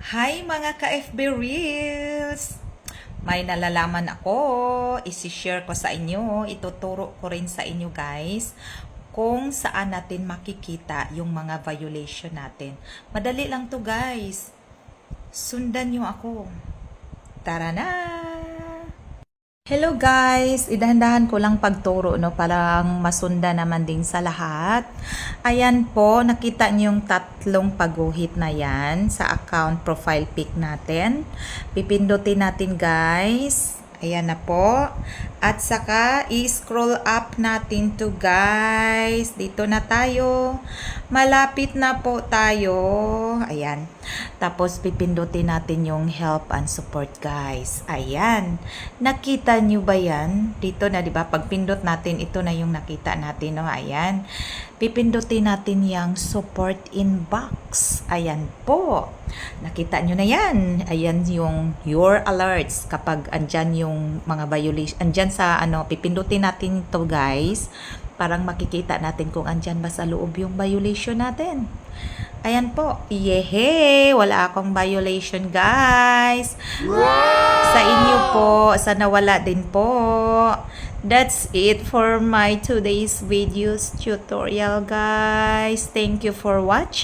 Hi mga ka-FB Reels! May nalalaman ako, isi-share ko sa inyo, ituturo ko rin sa inyo guys kung saan natin makikita yung mga violation natin. Madali lang to guys. Sundan nyo ako. Tara na! Hello guys! Idahan-dahan ko lang pagturo no, parang masunda naman din sa lahat. Ayan po, nakita niyo yung tatlong paguhit na yan sa account profile pic natin. Pipindutin natin guys. Ayan na po. At saka, i-scroll up natin to guys. Dito na tayo. Malapit na po tayo. Ayan. Tapos, pipindutin natin yung help and support guys. Ayan. Nakita nyo ba yan? Dito na, di ba? Pag pindot natin, ito na yung nakita natin. No? Ayan. Pipindutin natin yung support inbox. Ayan po. Nakita nyo na yan. Ayan yung your alerts kapag andyan yung mga violation. Andyan sa ano, pipindutin natin ito guys. Parang makikita natin kung andyan ba sa loob yung violation natin. Ayan po. Yehe! Wala akong violation guys. Sa inyo po. Sana wala din po. That's it for my today's videos tutorial guys. Thank you for watching.